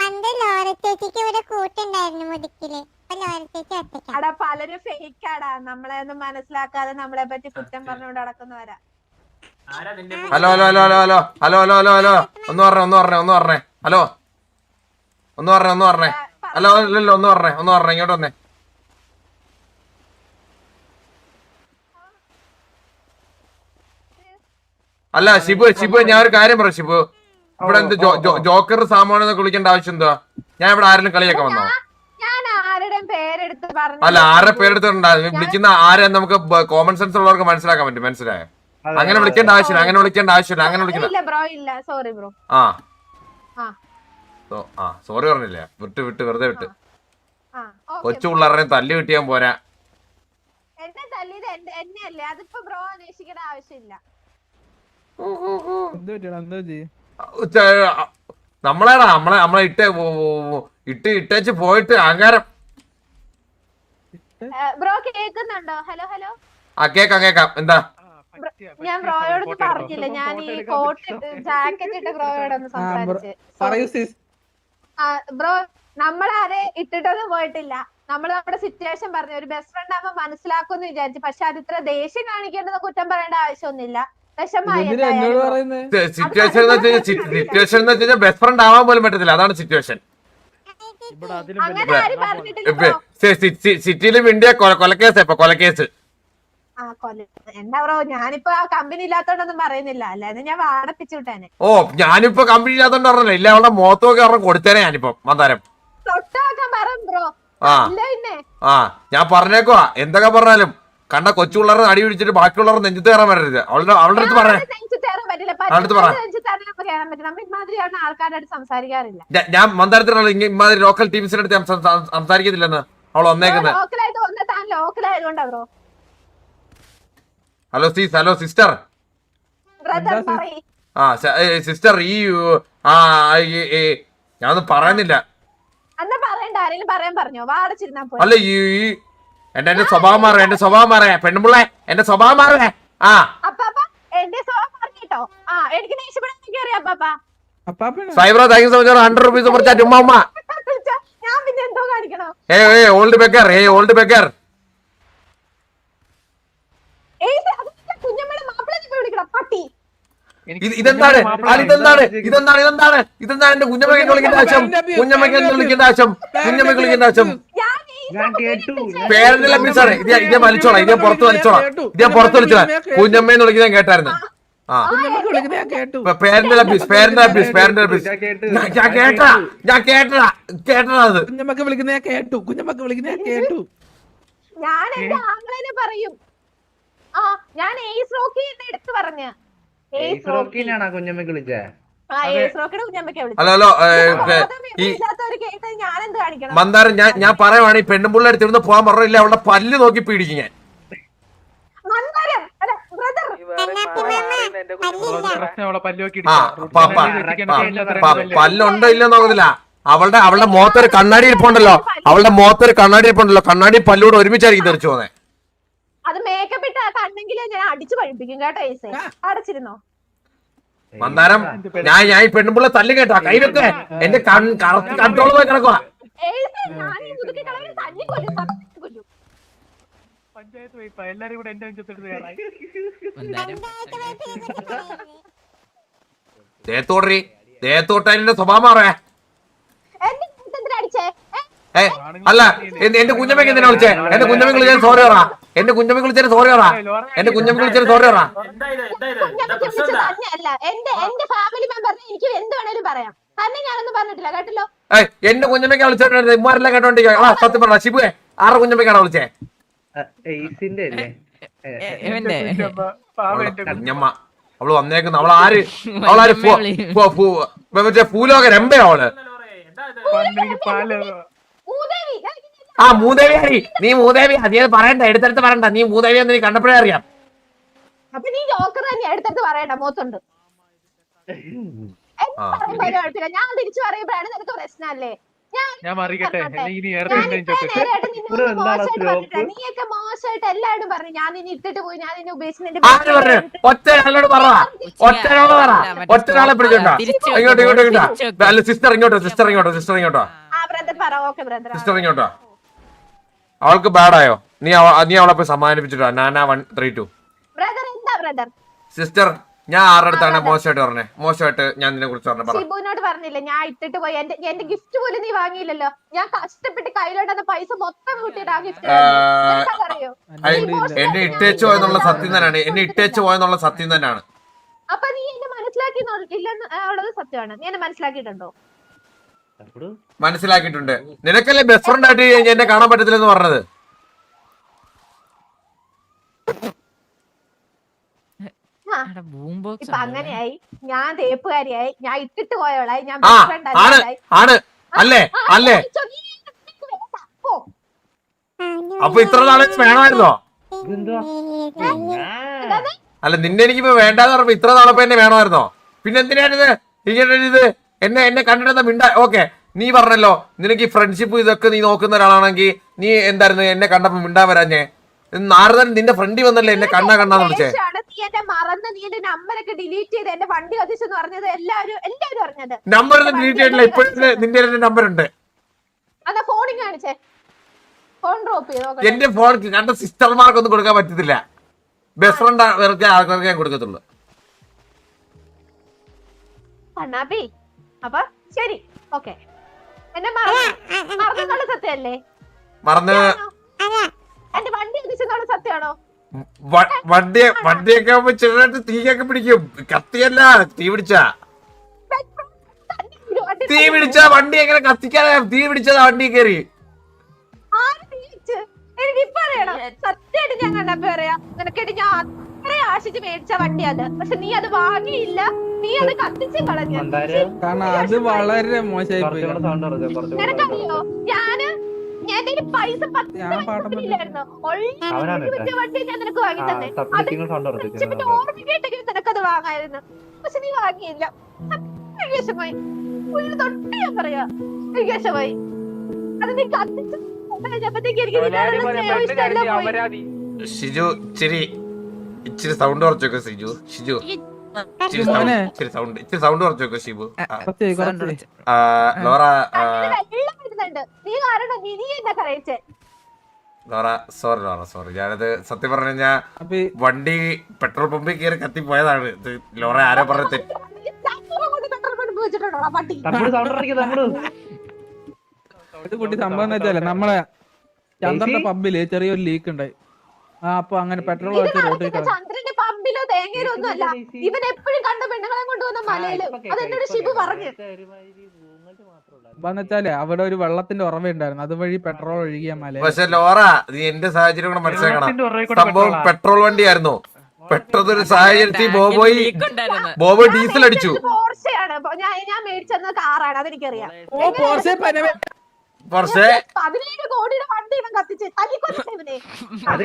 പണ്ട് ലോര ചേച്ചിക്ക് ഇവിടെ കൂട്ടുണ്ടായിരുന്നു മുതുക്കിൽ. അടാ പലരും ഫേക്കാടാ. നമ്മളെ ഒന്നും മനസ്സിലാക്കാതെ നമ്മളെ പറ്റി കുറ്റം പറഞ്ഞുകൊണ്ട് നടക്കുന്നവരാ. Hello hello hello hello hello hello hello hello hello. ഒന്ന് പറഞ്ഞേ ഒന്ന് പറഞ്ഞേ ഒന്ന് പറഞ്ഞേ. ഹലോ. ഒന്ന് പറഞ്ഞേ ഒന്ന് പറഞ്ഞേ. ഹലോ ഇല്ലല്ലോ ഒന്ന് പറഞ്ഞേ ഒന്ന് പറഞ്ഞേ ഇങ്ങോട്ട് വന്നേ. അല്ല ഷിബു ഷിബു ഞാൻ ഒരു കാര്യം പറ ഷിബു. ഇവിടെ എന്ത് ജോക്കർ സാമാനെന്നൊക്കെ വിളിക്കേണ്ട ആവശ്യം എന്താ ഞാൻ ഇവിടെ ആരെങ്കിലും കളിയൊക്കെ വന്നോ? അല്ല ആരുടെ പേരെടുത്തിട്ടുണ്ടായിരുന്നു വിളിക്കുന്ന ആരെ നമുക്ക് കോമൺ സെൻസ് ഉള്ളവർക്ക് മനസ്സിലാക്കാൻ പറ്റും മനസ്സിലായ? അങ്ങനെ വിളിക്കേണ്ട ആവശ്യമില്ല അങ്ങനെ വിളിക്കേണ്ട ആവശ്യമില്ല അങ്ങനെ വിളിക്കണം ഇല്ല ബ്രോ ഇല്ല. സോറി ബ്രോ ആ. ആ. സോ- ആ സോറി പറഞ്ഞില്ല? വിട്ട് വിട്ട് വെറുതെ വിട്ട്. കൊച്ചു പിള്ളേരെ തല്ലി കിട്ടിയാൻ പോരാ. എന്നെ തല്ലിയത് എന്നെയല്ലേ? അതിപ്പോ ബ്രോ അന്വേഷിക്കേണ്ട ആവശ്യമില്ല. എന്ത് പറ്റിയടാ? എന്താ ചെയ്യ് ഉച്ച- നമ്മളെടാ നമ്മളെ നമ്മളെ ഇട്ട് ഇട്ട് ഇട്ടേച്ച് പോയിട്ട് അഹങ്കാരം. Bro hello hello? ആ കേക്കാം കേക്കാം. എന്താ? ഞാൻ ബ്രോയോട് പറഞ്ഞില്ല. ഞാൻ ഈ കോട്ട് ഇട്ട് ജാക്കറ്റ് ഇട്ട് ബ്രോയോടൊന്ന് ബ്രോ- സംസാരിച്ച്. പറയൂ സിസ് ബ്രോ നമ്മളാരെ ഇട്ടിട്ടൊന്നും പോയിട്ടില്ല. നമ്മൾ നമ്മുടെ സിറ്റുവേഷൻ പറഞ്ഞു. ഒരു ബെസ്റ്റ് ഫ്രണ്ട് ആകുമ്പോ മനസ്സിലാക്കുമെന്ന് വിചാരിച്ചു. പക്ഷെ അത് ഇത്ര ദേഷ്യം കാണിക്കേണ്ടത് കുറ്റം പറയേണ്ട ആവശ്യമൊന്നുമില്ല. സിറ്റുവേഷൻ എന്ന് വെച്ചാൽ സിറ്റുവേഷൻ എന്ന് വെച്ചാൽ ബെസ്റ്റ് ഫ്രണ്ട് ആവാൻ പോലും പറ്റത്തില്ല. അതാണ് സിറ്റുവേഷൻ സിറ്റിയിലും ഇന്ത്യ കൊലക്കേസ് ഇപ്പൊ കൊലക്കേസ്. എന്താ ബ്രോ ഞാനിപ്പോ ആ കമ്പനി ഇല്ലാത്തോണ്ടൊന്നും പറയുന്നില്ല. അല്ലാതെ ഞാൻ വാടപ്പിച്ചു വിട്ടേനെ. ഓ ഞാനിപ്പോ കമ്പനി ഇല്ലാത്തോണ്ട് പറഞ്ഞില്ല? ഇല്ല അവളുടെ മുഖത്തൊക്കെ ഒരെണ്ണം കൊടുത്തേനെ ഞാനിപ്പോ. മന്ദാരം. തൊട്ടാക്കാൻ പറ ബ്രോ. ആ. ആ ഞാൻ പറഞ്ഞേക്കുവാ. എന്തൊക്കെ പറഞ്ഞാലും. കണ്ട കൊച്ചുള്ളവർ അടി പിടിച്ചിട്ട് ബാക്കിയുള്ളവർ നെഞ്ചത്ത് കയറാൻ പറ്റരുത് അവളുടെ അവളുടെ അടുത്ത് പറയാം ഞാൻ മന്ദാരത്തിലുള്ള ഇമാതിരി ലോക്കൽ ടീംസിന്റെ അടുത്ത് ഞാൻ സംസാരിക്കത്തില്ലെന്ന് അവൾ വന്നേക്കുന്നത് ഹലോ സീസ് ഹലോ സിസ്റ്റർ. ആ സിസ്റ്റർ ഈ ആ ഞാനൊന്നും പറയുന്നില്ല. അല്ല ഈ എന്റെ എന്റെ സ്വഭാവം മാറേ എന്റെ സ്വഭാവം മാറേ പെണ്ണുമ്പിള്ളേ എന്റെ സ്വഭാവം മാറേ ആ. സൈബ്രോ thank you so much hundred rupees പറിച്ചാ ഉമ്മ ഉമ്മ. ഞാൻ പിന്നെ എന്തോ കാണിക്കണോ? ഏ ഏ ഓൾഡ് ബെക്കർ ഏ ഓൾഡ് ബെക്കർ ഏയ് ഇതെന്താണ്? ഇതെന്താണ്? ഇതെന്താണ്? ഇതെന്താണ്? ഇതെന്താണ്? എന്റെ കുഞ്ഞമ്മയ്ക്ക് വിളിക്കേണ്ട ആവശ്യം? കുഞ്ഞമ്മയ്ക്ക് വിളിക്കേണ്ട ആവശ്യം? കുഞ്ഞമ്മയ്ക്ക് വിളിക്കേണ്ട ആവശ്യം? ഞാൻ കേട്ടു. പേരന്റെ ലഭിച്ചാണ് ഇത് ഇതേ വലിച്ചോളാം. ഇതേ പുറത്ത് വലിച്ചോളാം. ഇതേ പുറത്ത് വലിച്ചോളാം. ഞാൻ കേട്ടായിരുന്നു. ആ. കുഞ്ഞമ്മക്ക് വിളിക്കുന്ന ഞാൻ കേട്ടു. ഇപ്പൊ പേരന്റെ ലബീസ് പേരന്റെ ലബീസ് പേരന്റെ ലബീസ് ഞാൻ കേട്ടു. ഞാൻ ഞാൻ കേട്ടാ ഞാൻ കേട്ടടാ കേട്ടടാ അത്. കുഞ്ഞമ്മക്ക് വിളിക്കുന്ന ഞാൻ കേട്ടു. കുഞ്ഞമ്മക്ക് വിളിക്കുന്ന ഞാൻ കേട്ടു. ഞാൻ എന്റെ ആങ്ങളെന്നെ പറയും. ആ ഞാൻ ഏസ് റോക്കി എന്ന് എടുത്തു പറഞ്ഞ്. ഏസ് റോക്കി കുഞ്ഞമ്മക്ക് വിളിച്ചേ? അല്ലല്ലോ മന്ദാരം ഞാൻ ഞാൻ പറയുവാണ് ഈ പെണ്ണുമ്പിള്ള അടുത്തിരുന്ന് പോവാൻ പറഞ്ഞില്ല അവളുടെ പല്ല് നോക്കി പീടിച്ചു ഞാൻ. പല്ലുണ്ടോ ഇല്ല നോക്കത്തില്ല അവളുടെ അവളുടെ മോത്തൊരു കണ്ണാടി ഇരിപ്പുണ്ടല്ലോ അവളുടെ മോത്തൊരു കണ്ണാടി ഇരിപ്പുണ്ടല്ലോ കണ്ണാടി പല്ലൂടെ ഒരുമിച്ചായിരിക്കും തെറിച്ചു പോന്നെ അത് മേക്കപ്പ് ഇട്ട് കണ്ണെങ്കിലും ഞാൻ അടിച്ചു പഴിപ്പിക്കും കേട്ടോ അടച്ചിരുന്നോ മന്ദാരം ഞാൻ ഞാൻ ഈ പെണ്ണുമ്പിള്ള തല്ലി കേട്ടോ കൈവെക്കെ എന്റെ കറക്റ്റ് കൺട്രോൾ പോയി കിടക്കുക പഞ്ചായത്ത് ദേഹത്തോടറി ദേഹത്തോട്ടതിന്റെ സ്വഭാവം മാറേ. ഏ അല്ല എന്റെ കുഞ്ഞമ്മക്ക് എന്തിനാ വിളിച്ചേ എന്റെ കുഞ്ഞമ്മ വിളിച്ചാൽ സോറി പറ എന്റെ കുഞ്ഞമ്മ വിളിച്ചാൽ സോറി പറ എന്റെ കുഞ്ഞമ്മ വിളിച്ചാൽ സോറി പറ എന്റെ കുഞ്ഞമ്മക്ക് വിളിച്ചിട്ടുണ്ട് ഇമ്മാരെല്ലാം കേട്ടോണ്ടിരിക്കുക ആ സത്യം പറഞ്ഞ ശിബു ആറ് കുഞ്ഞമ്മയ്ക്കാണോ വിളിച്ചേ കുഞ്ഞമ്മ അവൾ വന്നേക്കുന്നു അവൾ ആര് അവളാര് മറ്റേ പൂലോക രമ്പയാ അവൾ ആ മൂദേവി മൂദേവിയാണ് നീ മൂദേവി നീ പറയണ്ട എടുത്തെടുത്ത് പറയണ്ട. നീ മൂദേവി എന്ന് നീ കണ്ടപ്പോഴേ അറിയാം. അപ്പൊ നീ ജോക്കർ തന്നെ എടുത്തെടുത്ത് പറയണ്ട മൂത്തുണ്ട്. ഞാൻ തിരിച്ചു പറയുമ്പോഴാണ് നിനക്ക് പ്രശ്നമല്ലേ? ഞാൻ മറികട്ടെ നീയൊക്കെ മോശമായിട്ട് എല്ലാവരും പറഞ്ഞു. ഞാൻ ഇനി ഇട്ടിട്ട് പോയി. ഞാൻ നിന്നെ ഉപേക്ഷിച്ചിട്ട് ഒറ്റയാളോട് പറ. ഒറ്റയാളോട് പറ. ഒറ്റയാളെ ഇങ്ങോട്ട് ഇങ്ങോട്ട്. ഇങ്ങോട്ട് ഇങ്ങോട്ടോ സിസ്റ്റർ ഇങ്ങോട്ടോ സിസ്റ്റർ ഇങ്ങോട്ടോ സിസ്റ്റർ ഇങ്ങോട്ട്. ആ ബ്രദർ പറ. Okay brother. സിസ്റ്റർ ഇങ്ങോട്ടോ? അവൾക്ക് ബാഡായോ നീ നീ അവളെ പോയി സമ്മാനിപ്പിച്ചിട്ടോ നാനാ വൺ ത്രീ ടു സിസ്റ്റർ ഞാൻ ആരുടെ അടുത്താണ് മോശമായിട്ട് പറഞ്ഞേ? മോശമായിട്ട് ഞാൻ നിന്നെ കുറിച്ച് പറഞ്ഞു പറ. ഷിബുവിനോട് പറഞ്ഞില്ല ഞാൻ ഇട്ടിട്ട് പോയി. എന്റെ എന്റെ ഗിഫ്റ്റ് പോലും നീ വാങ്ങിയില്ലല്ലോ. ഞാൻ കഷ്ടപ്പെട്ട് കയ്യിലോട്ട് പൈസ മൊത്തം കൂട്ടിയിട്ട് ആ ഗിഫ്റ്റ് എന്നെ ഇട്ടേച്ചു പോയെന്നുള്ള സത്യം തന്നെയാണ്. എന്നെ ഇട്ടേച്ചു പോയെന്നുള്ള സത്യം തന്നെയാണ്. അപ്പൊ നീ എന്നെ മനസ്സിലാക്കി ഉള്ളത് സത്യമാണ്. നീ എന്നെ മനസ്സിലാക്കിയിട്ടുണ്ടോ? മനസ്സിലാക്കിയിട്ടുണ്ട്. നിനക്കല്ലേ ബെസ്റ്റ് ഫ്രണ്ട് ആയിട്ട് എന്നെ കാണാൻ പറ്റത്തില്ലെന്ന് പറഞ്ഞത്? ആ. ഇപ്പൊ അങ്ങനെയായി. ഞാൻ തേപ്പുകാരിയായി ഞാൻ ഇട്ടിട്ട് ഞാൻ ബെസ്റ്റ് ഫ്രണ്ട് ആണ്. ആണ്. അല്ലേ അല്ലേ. അപ്പൊ ഇത്ര നാളെ വേണമായിരുന്നോ? അല്ല നിന്നെ എനിക്കിപ്പോ വേണ്ടാന്ന് പറഞ്ഞപ്പോ ഇത്ര നാളെ എന്നെ വേണമായിരുന്നോ? പിന്നെ എന്തിനാണിത് ഇങ്ങനെ ഇത് എന്നെ എന്നെ കണ്ടിട്ട് മിണ്ട ഓക്കെ നീ പറഞ്ഞല്ലോ നിനക്ക് ഈ ഫ്രണ്ട്ഷിപ്പ് ഇതൊക്കെ നീ നോക്കുന്ന ഒരാളാണെങ്കിൽ നീ എന്തായിരുന്നു എന്നെ കണ്ടപ്പോ മിണ്ടാൻ വരാഞ്ഞേ? നാരദൻ നിന്റെ ഫ്രണ്ടി വന്നല്ലേ എന്നെ കണ്ണാ കണ്ണാന്ന് വിളിച്ചേ? നമ്പർ ഡിലീറ്റ് ചെയ്തിട്ടില്ല. ഇപ്പോഴും നിന്റെ നമ്പർ ഉണ്ട്. എന്റെ ഫോൺ കണ്ട സിസ്റ്റർമാർക്കൊന്നും കൊടുക്കാൻ പറ്റത്തില്ല. ബെസ്റ്റ് ഫ്രണ്ട് ആൾക്കാർക്ക് ഞാൻ കൊടുക്കത്തുള്ളൂ. അപ്പൊ ശരി. ഓക്കെ. എന്നെ മറന്നു മറന്നുള്ള സത്യമല്ലേ മറന്ന് എന്റെ വണ്ടി കത്തിച്ചെന്നുള്ള സത്യമാണോ? വണ്ടി വണ്ടിയൊക്കെ ആവുമ്പോ ചെറുതായിട്ട് തീയൊക്കെ പിടിക്കും. കത്തിയല്ല തീ പിടിച്ച. തീ പിടിച്ച വണ്ടി എങ്ങനെ കത്തിക്കാതെ തീ പിടിച്ചതാ വണ്ടി കയറി. ആര് തിരിച്ച്? എനിക്ക് ഇപ്പൊ അറിയണം. സത്യമായിട്ട് ഞാൻ കണ്ടപ്പോ പറയാം നിനക്കേട്ട് ഞാൻ അത്രയും ആശിച്ച് മേടിച്ച വണ്ടി അത് പക്ഷെ നീ അത് വാങ്ങിയില്ല. നീ അത് കത്തിച്ച് കളഞ്ഞു. കാരണം അത് വളരെ മോശമായി നിനക്കറിയോ ഞാൻ ഞാൻ എന്റെ പൈസ പത്ത് വണ്ടി ഞാൻ നിനക്ക് വാങ്ങി തന്നെ. നിനക്കത് വാങ്ങായിരുന്നു. പക്ഷെ നീ വാങ്ങിയില്ല. തൊട്ട് ഞാൻ പറയാ അത് നീ കത്തിച്ച് കഴിഞ്ഞപ്പോഴത്തേക്ക് എനിക്ക് നിന്നോടുള്ള സ്നേഹം ഇഷ്ടമല്ല പോയി. ഷിജു ഇച്ചിരി ഇച്ചിരി സൗണ്ട് കുറച്ച് വെക്കോ ഷിജു ഷിജു ഇച്ചിരി സൗണ്ട്. ഇച്ചിരി സൗണ്ട് ഇച്ചിരി സൗണ്ട് കുറച്ച് വെക്കോ Shibu Laura Laura sorry Laura sorry ഞാനത് സത്യം പറഞ്ഞു കഴിഞ്ഞാ വണ്ടി പെട്രോൾ പമ്പിൽ കയറി കത്തി പോയതാണ്. ലോറ ആരോ പറഞ്ഞ തെറ്റ്? സംഭവം നമ്മളെ ചന്ദ്രന്റെ പമ്പിൽ ചെറിയൊരു ലീക്ക് ഉണ്ടായി. അപ്പൊ അങ്ങനെ പെട്രോൾ വെച്ച് റോഡിൽ ചന്ദ്രന്റെ പമ്പിലോ തേങ്ങയിലോ ഒന്നും അല്ല ഇവൻ എപ്പോഴും കണ്ട പെണ്ണുങ്ങളെ കൊണ്ടുവന്ന മലയിൽ. അതെന്നോട് ഷിബു പറഞ്ഞു. അപ്പൊ എന്ന് വെച്ചാലേ അവിടെ ഒരു വെള്ളത്തിന്റെ ഉറവയുണ്ടായിരുന്നു. അതുവഴി പെട്രോൾ ഒഴുകിയ മല പക്ഷെ ലോറ നീ എന്റെ സാഹചര്യം കൂടെ മനസ്സിലാക്കണം. സംഭവം പെട്രോൾ വണ്ടിയായിരുന്നു. പെട്ടെന്ന് ഒരു സാഹചര്യത്തിൽ ബോബോയി ബോബോയ് ഡീസൽ അടിച്ചു. ഞാൻ ഞാൻ മേടിച്ചെന്ന കാറാണ്. അതെനിക്കറിയാം. പക്ഷേ പതിനേഴ് കോടിയുടെ വണ്ടി ഇവൻ കത്തിച്ച്. തല്ലിക്കൊന്നിട്ട് ഇവനെ. അത്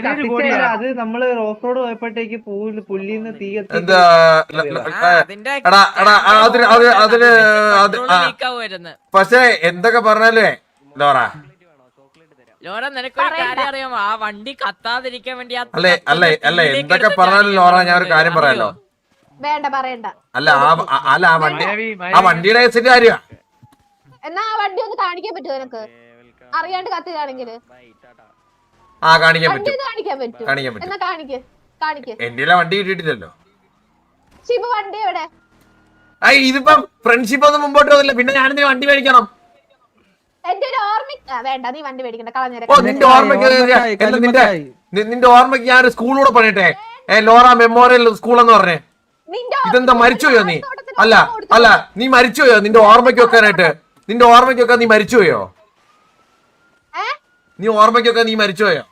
പതിനേഴ് നമ്മൾ ഓഫ് റോഡ് പോയപ്പോഴത്തേക്ക് പുല്ല് പുല്ലിന്ന് തീ എന്താ എടാ എടാ ആ, അതിന് അത് അതിന് അത് പക്ഷേ എന്തൊക്കെ പറഞ്ഞാലേ ലോറ. ലോറ നിനക്കൊരു കാര്യം അറിയാമോ? ആ വണ്ടി കത്താതിരിക്കാൻ വേണ്ടി അല്ലേ അല്ലേ അല്ലേ എന്തൊക്കെ പറഞ്ഞാലും ലോറ ഞാൻ ഒരു കാര്യം പറയാലോ. വേണ്ട പറയണ്ട. അല്ല ആ ആ- അല്ല ആ വണ്ടി ആ. വണ്ടിയുടെ കേസിന്റെ കാര്യ എന്നാ ആ വണ്ടി ഒന്ന് കാണിക്കാൻ പറ്റുമോ നിനക്ക്? അറിയാണ്ട് കത്തിയതാണെങ്കിൽ. ആ കാണിക്കാൻ വണ്ടി പറ്റും. ഒന്ന് കാണിക്കാൻ പറ്റും കാണിക്കാൻ പറ്റും. എന്നാ കാണിക്ക് കാണിക്ക്. എന്റെ വണ്ടി കിട്ടിയിട്ടില്ലല്ലോ. ശിവ വണ്ടി എവിടെ? ഇതിപ്പം ഫ്രണ്ട്ഷിപ്പ് ഒന്നും മുമ്പോട്ട് പോകുന്നില്ല പിന്നെ ഞാനെന്തിനു വണ്ടി മേടിക്കണം? എന്റെ ഒരു ഓർമ്മ ആ, വേണ്ട നീ വണ്ടി മേടിക്കണ്ട. ഓ കളഞ്ഞേരം നിന്റെ ഓർമ്മയ്ക്ക് എന്താ? നിന്റെ കല്ലുമ്മക്കായി. നി- നിന്റെ ഓർമ്മയ്ക്ക് ഞാൻ ഒരു സ്കൂളൂടെ പണിയിട്ടെ ഏ ലോറ മെമ്മോറിയൽ സ്കൂൾ എന്ന് പറഞ്ഞേ. നിന്റെ ഇതെന്താ മരിച്ചുപോയോ നീ? അല്ല അല്ല നീ മരിച്ചുപോയോ? നിന്റെ ഓർമ്മയ്ക്ക് വെക്കാനായിട്ട്. നിന്റെ ഓർമ്മയ്ക്കൊക്കെ നീ മരിച്ചുപോയോ? നീ ഓർമ്മയ്ക്കൊക്കെ നീ മരിച്ചുപോയോ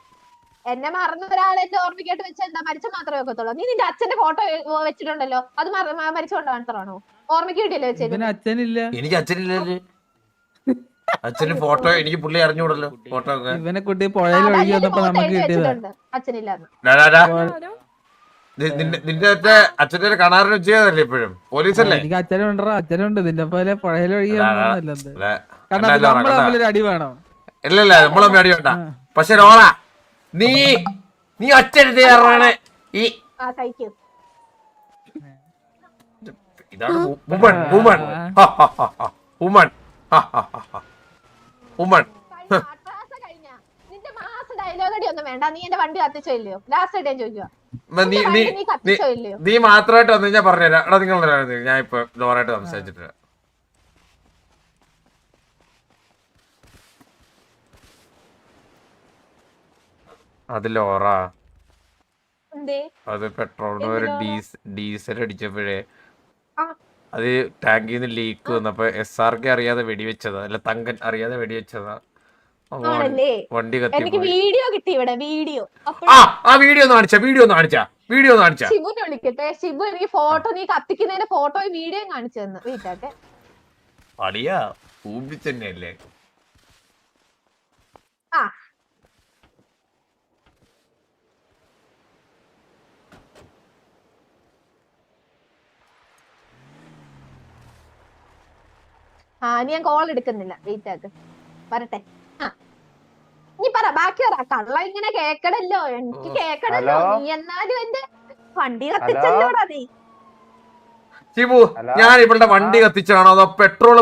എന്നെ മറന്ന ഒരാളെ എന്റെ ഓർമ്മയ്ക്കായിട്ട് വെച്ച എന്താ? മരിച്ച മാത്രമേ വെക്കത്തുള്ളൂ നീ നിന്റെ അച്ഛന്റെ ഫോട്ടോ വെച്ചിട്ടുണ്ടല്ലോ. അത് മരിച്ചുകൊണ്ട് മാത്രമാണോ? ഓർമ്മയ്ക്ക് വേണ്ടിയല്ലേ വെച്ചേക്കുന്നത് അച്ഛനില്ല. എനിക്ക് അച്ഛനില്ലല്ലേ? അച്ഛന് ഫോട്ടോ എനിക്ക് പുള്ളി അറിഞ്ഞൂടല്ലോ ഫോട്ടോ ഒക്കെ. ഇവനെ കുട്ടി പുഴയിൽ ഒഴുകി വന്നപ്പോ നമുക്ക് കിട്ടിയതാ. അച്ഛനില്ലാന്ന്. നിന്റെ മറ്റേ അച്ഛന്റെ കാണാറിന് ചെയ്തതല്ലേ ഇപ്പോഴും. പോലീസല്ലേ? എനിക്ക് അച്ഛനും ഉണ്ടോ അച്ഛനുണ്ട്. നിന്റെ പോലെ പഴയ വഴി അടി വേണം. ഇല്ലല്ല ഇല്ല നമ്മളൊന്നും അടി വേണ്ട. പക്ഷെ ലോറ നീ നീ ഒറ്റ എടുത്ത് കയറാണ് ഈ ഇതാണ് ഉമൺ ഉമൺ ഉമൺ ഉമൺ കഴിഞ്ഞ അട്രാസ കഴിഞ്ഞ നിന്റെ മാസ ഡയലോഗ് അടി ഒന്നും വേണ്ട. നീ എന്റെ വണ്ടി കത്തിച്ചോ ഇല്ലയോ ലാസ്റ്റ് ഞാൻ ചോദിക്കുക നീ മാത്രമായിട്ട് വന്നു ഞാൻ പറഞ്ഞുതരാം. എടാ നിങ്ങൾ. ഞാൻ ഇപ്പൊ ലോറായിട്ട് സംസാരിച്ചിട്ട് വരാം. അത് ലോറ. അത് പെട്രോളിന് ഒരു ഡീസ് ഡീസൽ അടിച്ചപ്പോഴേ. അത് ടാങ്കിൽ നിന്ന് ലീക്ക് വന്നപ്പോ എസ് ആർ കെ അറിയാതെ വെടിവെച്ചതാ. അല്ല തങ്കൻ അറിയാതെ വെടിവെച്ചതാ. ആണല്ലേ? വണ്ടി എനിക്ക് വീഡിയോ കിട്ടി ഇവിടെ വീഡിയോ. ആ ആ വീഡിയോ ഒന്ന് കാണിച്ചാ വീഡിയോ ഒന്ന് കാണിച്ചാ വീഡിയോ ഒന്ന് കാണിച്ചാ. ഷിബുനെ വിളിക്കട്ടെ. ഷിബു എനിക്ക് ഫോട്ടോ നീ കത്തിക്കുന്നതിന്റെ ഫോട്ടോയും വീഡിയോയും കാണിച്ചു തന്നു. വീട്ടാക്കെ അടിയാ ആ. ആ ഇനി ഞാൻ കോൾ എടുക്കുന്നില്ല. വെയിറ്റ് ആക്ക് വരട്ടെ. നീ പറ ബാക്കി പറ. കള്ള ഇങ്ങനെ കേക്കണല്ലോ. എനിക്ക് കേക്കണല്ലോ? നീ എന്നാലും എന്റെ വണ്ടി കത്തിച്ചല്ലോടാ നീ. ചിബു ഞാൻ ഇവളുടെ വണ്ടി കത്തിച്ചാണോ അതോ പെട്രോൾ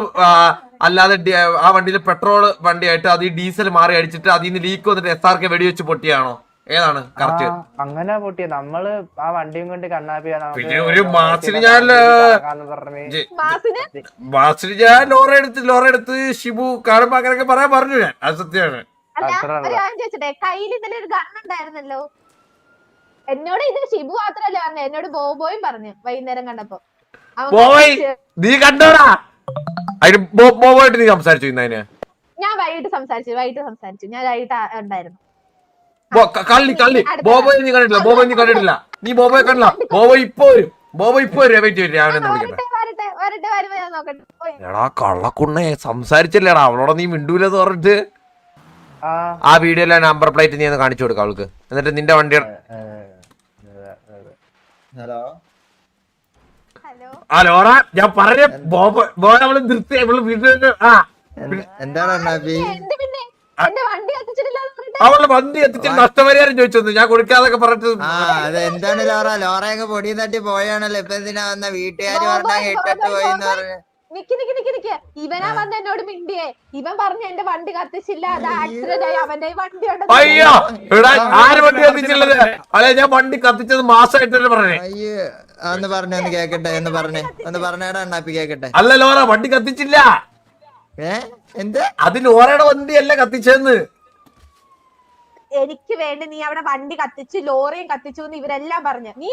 അല്ലാതെ ആ വണ്ടിയിൽ പെട്രോൾ വണ്ടിയായിട്ട് അത് ഈ ഡീസൽ മാറി അടിച്ചിട്ട് അതിൽ നിന്ന് ലീക്ക് വന്നിട്ട് എസ് ആർ കെ വെടിവെച്ച് പൊട്ടിയാണോ? ഏതാണ് കറക്റ്റ് അങ്ങനെ പൊട്ടിയ. നമ്മൾ ആ വണ്ടിയും കൊണ്ട് കണ്ണാപ്പി പിന്നെ ഒരു മാസിന് ഞാൻ, പറഞ്ഞ് മാസിന് ഞാൻ ലോറ എടുത്ത് ലോറ എടുത്ത് ഷിബു കാണുമ്പോ അങ്ങനെയൊക്കെ പറയാൻ പറഞ്ഞു ഞാൻ. അത് സത്യമാണ്. അല്ല ഒരു കാര്യം ചോദിച്ചട്ടെ കയ്യിൽ ഇന്നലെ ഒരു ഗൺ ഉണ്ടായിരുന്നല്ലോ? എന്നോട് ഇത് ഷിബു മാത്രല്ല പറഞ്ഞു എന്നോട് ബോബോയും പറഞ്ഞു വൈകുന്നേരം കണ്ടപ്പോ. ബോബോയ് ബോയ് നീ കണ്ടോടാ? അതിന് ബോ- ബോബോയിട്ട് നീ സംസാരിച്ചു ഇന്നതിന് ഞാൻ വൈകിട്ട് സംസാരിച്ചു വൈകിട്ട് സംസാരിച്ചു. ഞാൻ വൈകിട്ട് ഉണ്ടായിരുന്നു. കള്ളി കള്ളി. ബോബോയ് നീ കണ്ടിട്ടില്ല ബോബോയ് നീ കണ്ടിട്ടില്ല. നീ ബോബോയെ കണ്ടില്ല. ബോബോ ഇപ്പൊ വരും. ബോബോ ഇപ്പൊ വരും വെയിറ്റ് ഞാൻ ആ, വിളിക്കട്ടെ. എടാ കള്ളക്കുണ്ണേ സംസാരിച്ചില്ലേടാ. അവളോട് നീ മിണ്ടൂലെന്ന് പറഞ്ഞിട്ട്. ആ. ആ വീഡിയോയിലെ നമ്പർ പ്ലേറ്റ് നീ ഒന്ന് കാണിച്ചു കൊടുക്ക അവൾക്ക്. എന്നിട്ട് നിന്റെ വണ്ടി ഹലോ? ഹലോ? ആ ഞാൻ പറഞ്ഞ ബോബോ ബോ അവൾ നിർത്തി നമ്മൾ വീട്ടിൽ ആ. എന്താണ് എന്റെ വണ്ടി എത്തിച്ച് നഷ്ടപരിഹാരം ചോദിച്ചു ഞാൻ കൊടുക്കാതൊക്കെ പറഞ്ഞിട്ട് എന്താണ് ലോറ? ലോറയൊക്കെ പൊടി തട്ടി പോയാണല്ലോ. ഇപ്പൊ എന്തിനാ വന്ന വീട്ടുകാര് പറഞ്ഞാൽ ഇട്ടിട്ട് പോയി പറഞ്ഞു? നിക്ക് നിക്ക് നിക്ക് നിക്ക്. ഇവനാ വന്ന് എന്നോട് മിണ്ടിയേ. ഇവൻ പറഞ്ഞു എന്റെ വണ്ടി കത്തിച്ചില്ല. അത് ആക്സിഡന്റ് ആയി. അവന്റെ വണ്ടി ഉണ്ടെന്ന് അയ്യോ. എടാ ആര് വണ്ടി കത്തിച്ചുള്ളത് അല്ലെ ഞാൻ വണ്ടി കത്തിച്ചത് മാസമായിട്ടല്ലേ പറഞ്ഞേ? അയ്യോ ഒന്ന് പറഞ്ഞ ഒന്ന് കേക്കട്ടെ ഒന്ന് പറഞ്ഞേ ഒന്ന് പറഞ്ഞേടാ അണ്ണാപ്പി കേക്കട്ടെ? അല്ല ലോറ വണ്ടി കത്തിച്ചില്ല. ഏ? എന്ത്? അത് ലോറയുടെ വണ്ടിയല്ല കത്തിച്ചതെന്ന്. എനിക്ക് വേണ്ടി നീ അവിടെ വണ്ടി കത്തിച്ചു ലോറിയും കത്തിച്ചു എന്ന് ഇവരെല്ലാം പറഞ്ഞു. നീ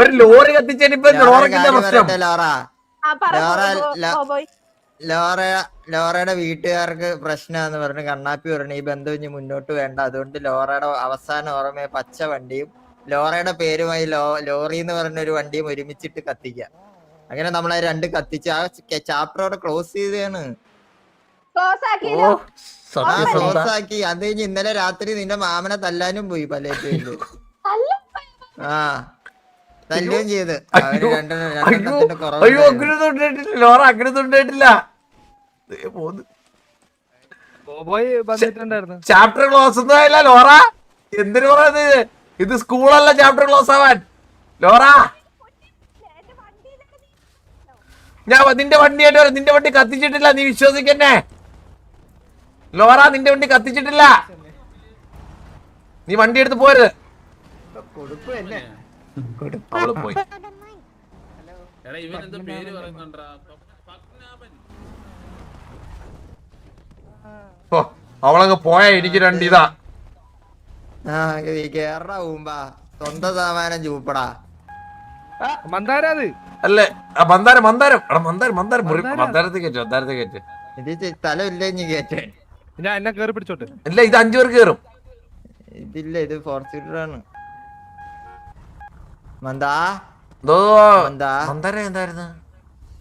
ഒരു ലോറി കത്തിച്ചു ലോറ പ്രശ്നം? പറയട്ടെ ലോറ. ലോറ, ലോറയുടെ വീട്ടുകാർക്ക് പ്രശ്നമാന്ന് പറഞ്ഞു കണ്ണാപ്പി പറഞ്ഞു ഈ ബന്ധം ഇനി മുന്നോട്ട് വേണ്ട. അതുകൊണ്ട് ലോറയുടെ അവസാന ഓർമ്മയെ പച്ച വണ്ടിയും ലോറയുടെ പേരുമായി ലോ ലോറി എന്ന് പറഞ്ഞ ഒരു വണ്ടിയും ഒരുമിച്ചിട്ട് കത്തിക്കാം. അങ്ങനെ നമ്മളെ രണ്ട് കത്തിച്ച് ആ ചാപ്റ്റർ അവിടെ ക്ലോസ് സത്യസന്ധ ക്ലോസ് ആക്കി. അത് കഴിഞ്ഞ് ഇന്നലെ രാത്രി നിന്റെ മാമനെ തല്ലാനും പോയി പല ആ. തല്ലുകയും ചെയ്ത്. അവർ അയ്യോ, അങ്ങനെ ലോറ അങ്ങനെ ചാപ്റ്റർ ക്ലോസ് ഒന്നും ആയില്ല ലോറ. എന്തിനു പറയുന്നത് ഇത്? സ്കൂളല്ല ചാപ്റ്റർ ക്ലോസ് ആവാൻ. ലോറ. ഞാൻ നിന്റെ വണ്ടിയായിട്ട് വരാം. നിന്റെ വണ്ടി കത്തിച്ചിട്ടില്ല നീ വിശ്വസിക്കന്നെ. ലോറ നിന്റെ വണ്ടി കത്തിച്ചിട്ടില്ല. നീ വണ്ടി എടുത്ത് പോരുത് അവൾ പോയി. ഓ അവളങ്ങ് പോയ എനിക്ക് രണ്ട് ഇതാ. ആ കേറാ ഊമ്പാ. സ്വന്തം സാമാനം ചൂപ്പടാ മന്ദാര അത്. അല്ലേ? ആ മന്ദാരം മന്ദാരം. എടാ മന്ദാരം മന്ദാരം. മുറി മന്ദാരത്തെ കയറ്റു മന്ദാരത്തെ കയറ്റ്. ഇത് സ്ഥലം ഇല്ല ഇനി കേറ്റേ ഞാൻ എന്നെ കേറി പിടിച്ചോട്ടെ. ഇല്ല ഇത് അഞ്ചു പേർ കേറും. ഇതില്ല ഇത് ഫോർച്യൂണർ ആണ് മന്ദാ? എന്തോ? മന്ദാ? മന്ദാരം എന്തായിരുന്നു?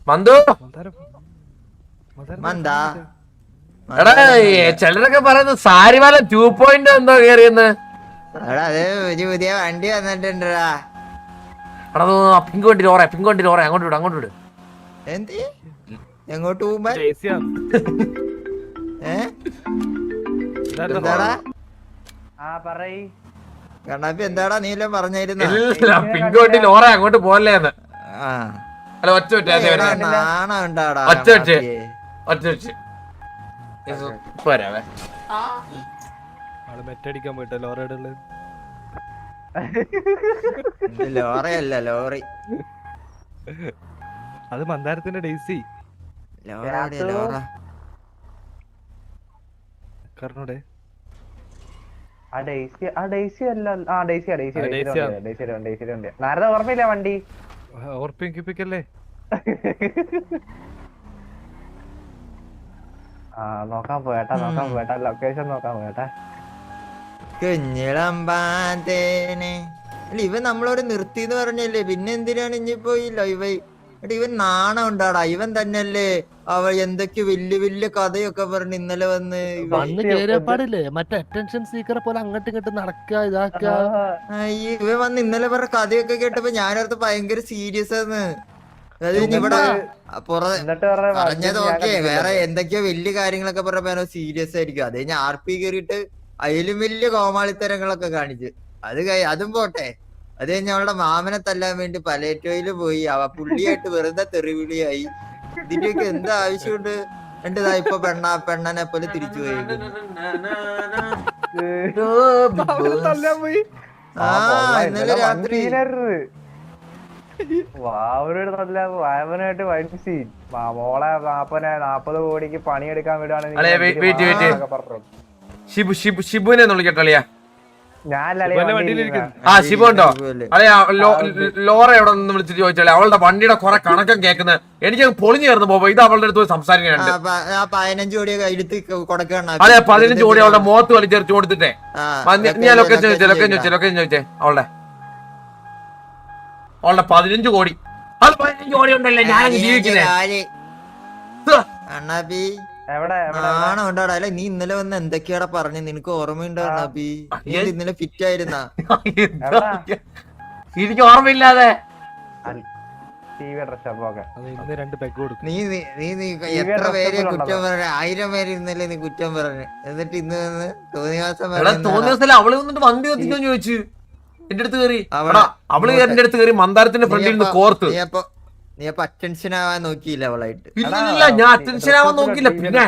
മന്ദു? മന്ദാ? എടാ ചിലരൊക്കെ പറയുന്നത് സാരിമാല ടു പോയിന്റ് എന്തോ കേറിയെന്ന് എടാ അത് ഒരു പുതിയ വണ്ടി വന്നിട്ടുണ്ടടാ. എടാ പിങ്ക് വണ്ടി ലോറ പിങ്ക് വണ്ടി ലോറ അങ്ങോട്ട് വിട് അങ്ങോട്ട് വിട്. എന്ത്? എങ്ങോട്ട് പോകുമ്പോ ഏ? എന്താടാ? ആ പറയ്. കണ്ണാപ്പി എന്താടാ നീലം എല്ലാം പിങ്കോട്ടി ഇല്ല ലോറ അങ്ങോട്ട് പോലെ അല്ല ഒറ്റ ഒറ്റ നാണം ഉണ്ടാടാ ഒറ്റ ഒറ്റ. മെറ്റടിക്കാൻ പോയിട്ടോ ലോറയുടെ ഉള്ളിൽ? ലോറയല്ല ലോറി. അത് മന്ദാരത്തിന്റെ ഡേസി ലോറ ലോറ. കാരണോടെ ആ ഡേസി ആ ഡേസി അല്ല ആ ഡേസി ഉണ്ട് ഓർമ്മയില്ല വണ്ടി? ഓർപ്പിക്കല്ലേ ആ നോക്കാൻ പോയേട്ടാ നോക്കാൻ പോയേട്ടാ ലൊക്കേഷൻ നോക്കാൻ പോയേട്ടാ. അല്ല ഇവൻ നമ്മളോട് നിർത്തി എന്ന് പറഞ്ഞല്ലേ പിന്നെ എന്തിനാണ് ഇനിയിപ്പോ ഈ ലൈവ് എടാ ഇവൻ നാണം ഉണ്ടാടാ. ഇവൻ തന്നെയല്ലേ അവ എന്തൊക്കെ വലിയ വലിയ കഥയൊക്കെ പറഞ്ഞ് ഇന്നലെ വന്ന് വന്ന് കേറിയപ്പാടില്ലേ മറ്റേ അറ്റൻഷൻ സീക്കറെ പോലെ അങ്ങോട്ടും ഇങ്ങോട്ടും നടക്കുക ഇതാക്കുക. അയ്യേ, ഇവൻ വന്ന് ഇന്നലെ പറഞ്ഞ കഥയൊക്കെ കേട്ടപ്പോ ഞാനടുത്ത് ഭയങ്കര സീരിയസ് ആണ് അതായത് ഇനി ഇവിടെ പുറ എന്നിട്ട് പറഞ്ഞ പറഞ്ഞത് ഓക്കെ വേറെ എന്തൊക്കെയോ വലിയ കാര്യങ്ങളൊക്കെ പറഞ്ഞപ്പോ സീരിയസ് ആയിരിക്കും. അത് കഴിഞ്ഞ് ആർ പി കയറിയിട്ട് അതിലും വലിയ കോമാളിത്തരങ്ങളൊക്കെ കാണിച്ച്. അത് കഴി അതും പോട്ടെ. അത് കഴിഞ്ഞ് അവളുടെ മാമനെ തല്ലാൻ വേണ്ടി പലേറ്റോയിൽ പോയി. അവ പുള്ളിയായിട്ട് വെറുതെ തെറിവിളിയായി. ഇതിന്റെയൊക്കെ എന്താ ആവശ്യമുണ്ട്? രണ്ടിതാ ഇപ്പൊ പെണ്ണ പെണ്ണനെ പോലെ തിരിച്ചു പോയി. ആ ഇന്നലെ രാത്രി. വാവനോട് നല്ല മോളെ നാപ്പനെ നാപ്പത് കോടിക്ക് പണിയെടുക്കാൻ. വിടുകയാണെങ്കിൽ ഷിബു ഷിബു ഷിബുവിനെ ഒന്ന് വിളിക്കട്ടെ ആ ശിവ ഉണ്ടോ അതെ ലോറ എവിടെ നിന്ന് വിളിച്ചിട്ട് ചോദിച്ചാലേ അവളുടെ വണ്ടിയുടെ കുറെ കണക്കം കേൾക്കുന്നത് എനിക്ക് പൊളിഞ്ഞു ചേർന്ന് പോവാ ഇത് അവളുടെ അടുത്ത് പോയി സംസാരിക്കാനുണ്ട് അതെ പതിനഞ്ച് കോടി അവളുടെ മുഖത്ത് വലിച്ചെറിച്ച് കൊടുത്തിട്ടേ. ഞാൻ ലൊക്കേഷൻ ചോദിച്ചേ ലൊക്കേഷൻ ചോദിച്ചേ ലൊക്കേഷൻ ചോദിച്ചേ അവളുടെ. അവളുടെ പതിനഞ്ച് കോടി. അത് പതിനഞ്ച് കോടി ഉണ്ടല്ലേ ഞാൻ ജീവിക്കുന്നേ. അണ്ണാപ്പി എവിടെ എവിടെ ആണോ ഉണ്ടാടാ. അല്ല നീ ഇന്നലെ വന്ന് എന്തൊക്കെയാടാ പറഞ്ഞു? നിനക്ക് ഓർമ്മയുണ്ടോ നബി നീ ഇന്നലെ ഫിറ്റ് ആയിരുന്നാ? എനിക്ക് ഓർമ്മയില്ലാതെ. നീ നീ നീ എത്ര പേര് കുറ്റം. പറഞ്ഞ? ആയിരം പേര് ഇന്നലെ നീ കുറ്റം പറഞ്ഞു? എന്നിട്ട് ഇന്ന് വന്ന് പറയുന്നതാ. തോന്നിയ അവൾ വന്നിട്ട് വണ്ടി കത്തിച്ചോന്ന് ചോദിച്ചു? എന്റെ അടുത്ത് കയറി. അവളെ- എന്റെ അടുത്ത് കയറി മന്ദാരത്തിന്റെ ഫ്രണ്ടിൽ നിന്ന് കോർത്ത്. നീ അപ്പൊ അറ്റൻഷൻ ആവാൻ നോക്കിയില്ല അവളായിട്ട് ഇല്ല ഇല്ല ഞാൻ അറ്റൻഷൻ ആവാൻ നോക്കില്ല പിന്നെ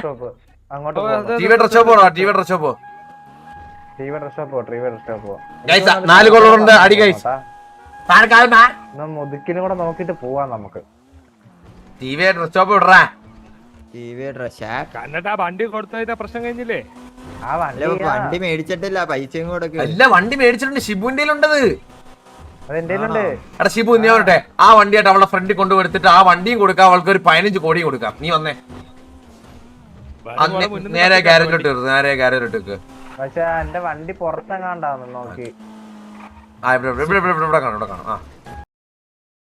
അങ്ങോട്ട് ഓ, അത് ടി വി ഡ്രസ് ഷോപ്പ് പോടാ T V dress shop T V dress ഷോപ്പോ T V dress ഷോപ്പോ ഗൈസ് നാല് കോളുണ്ട് അടി ഗൈസ് എന്നാ മുതുക്കിലും കൂടെ നോക്കിട്ട് പോവാം നമുക്ക് ടി വി ഡ്രസ് ഷോപ്പ് വിടറാ ടി വി ഡ്രസ് കണ്ടിട്ട് ആ വണ്ടി കൊടുത്തതിന്റെ പ്രശ്നം കഴിഞ്ഞില്ലേ ആ വണ്ടി അല്ല വണ്ടി മേടിച്ചിട്ടില്ല പൈസയും കൂടെ അല്ല വണ്ടി മേടിച്ചിട്ടുണ്ട് ഷിബുന്റെ ഉണ്ടത് എടാ ഷിബു നീ വരട്ടെ. ആ വണ്ടിയായിട്ട് അവളുടെ ഫ്രണ്ടിൽ കൊണ്ടുപോയിട്ട് ആ വണ്ടിയും കൊടുക്കാം അവൾക്ക് ഒരു പതിനഞ്ച് കോടിയും കൊടുക്കാം. നീ വന്നേ. നേരെ ഗാരേജിലോട്ട് നേരെ ഗാരേജിലോട്ട് വെക്ക് പക്ഷെ എന്റെ വണ്ടി പുറത്തെങ്ങാണ്ടാന്ന് നോക്കി. ആ ഇവിടെ ഇവിടെ ഇവിടെ ഇവിടെ ഇവിടെ കാണാം ഇവിടെ കാണാം. ആ.